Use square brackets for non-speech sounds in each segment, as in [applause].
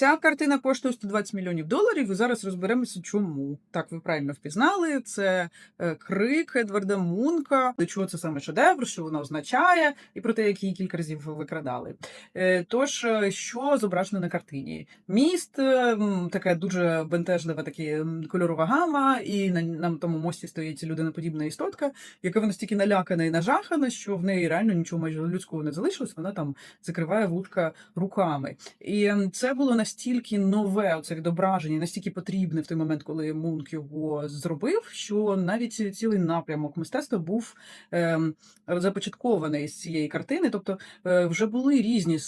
Ця картина коштує 120 мільйонів доларів, і зараз розберемося, чому. Так, ви правильно впізнали. Це е, крик Едварда Мунка. До чого це саме шедевр, що воно означає, і про те, як її кілька разів викрадали. Е, Тож, е, що зображено на картині? Міст, така дуже бентежлива, такі м, кольорова гама, і на, на тому мості стоїть людиноподібна істотка, яка настільки налякана і нажахана, що в неї реально нічого майже людського не залишилось. Вона там закриває вушка руками. І це було настільки нове оце відображення, настільки потрібне в той момент, коли Мунк його зробив, що навіть цілий напрямок мистецтва був ем, започаткований з цієї картини. Тобто е, вже були різні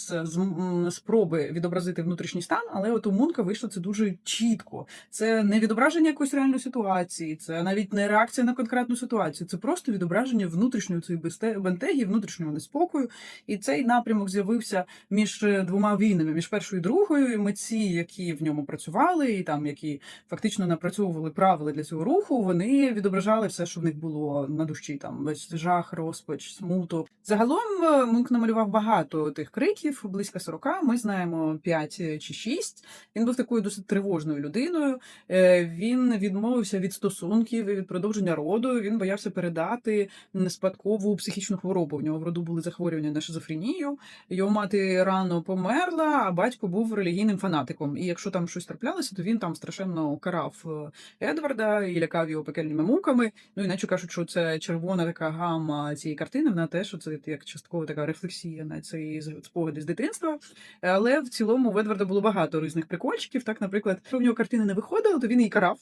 спроби відобразити внутрішній стан, але от у Мунка вийшло це дуже чітко. Це не відображення якоїсь реальної ситуації, це навіть не реакція на конкретну ситуацію. Це просто відображення внутрішньої цієї бентегі, внутрішнього неспокою. І цей напрямок з'явився між двома війнами, між першою і другою. І митці, які в ньому працювали, і там які фактично напрацьовували правила для цього руху, вони відображали все, що в них було на душі. Там весь жах, розпач, смуток. Загалом е, Мунк намалював багато тих криків, близько 40, Ми знаємо 5 чи 6. Він був такою досить тривожною людиною. Е, Він відмовився від стосунків від продовження роду. Він боявся передати спадкову психічну хворобу. В нього в роду були захворювання на шизофренію. Його мати рано померла, а батько був релігійним фанатиком. І якщо там щось траплялося, то він там страшенно карав е, Едварда і лякав його пекельними муками. Ну іначе кажуть, що це червона така гама цієї картини. Вона теж це як частково така рефлексія на ці спогади з дитинства. Але в цілому в Едварда було багато різних прикольчиків. Так, наприклад, якщо в нього картини не виходили, то він її карав,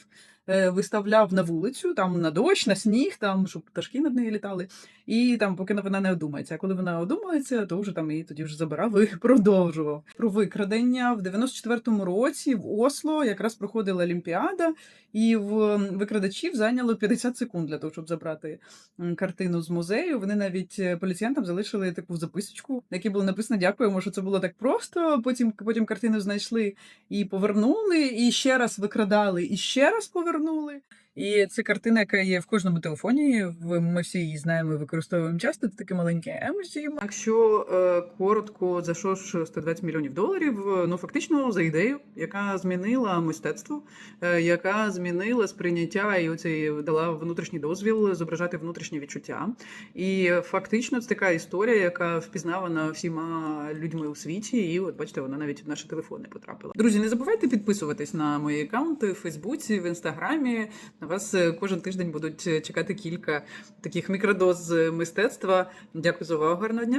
е, виставляв на вулицю, там на дощ, на сніг, там щоб пташки над нею літали. І там, поки вона не одумається. А коли вона одумається, то вже там її тоді вже забирав і [laughs] продовжував. Про викрадення в 94-му році в Осло якраз проходила Олімпіада, і в викрадачів зайняло 50 секунд для того, щоб забрати картину з музею. Вони навіть е, поліціянтам залишили таку записочку, на якій було написано Дякуємо, що це було так просто. Потім потім картину знайшли і повернули, і ще раз викрадали, і ще раз повернули. І це картина, яка є в кожному телефоні. Ми всі її знаємо і використовуємо часто. Це таке маленьке емоджі. Якщо е, коротко, за що ж 120 мільйонів доларів? Ну фактично за ідею, яка змінила мистецтво, е, яка змінила сприйняття і оцей дала внутрішній дозвіл зображати внутрішні відчуття. І фактично це така історія, яка впізнавана всіма людьми у світі. І от бачите, вона навіть в наші телефони потрапила. Друзі, не забувайте підписуватись на мої аккаунти в Фейсбуці, в інстаграмі. На вас е, кожен тиждень будуть е, чекати кілька таких мікродоз е, мистецтва. Дякую за увагу. Гарного дня.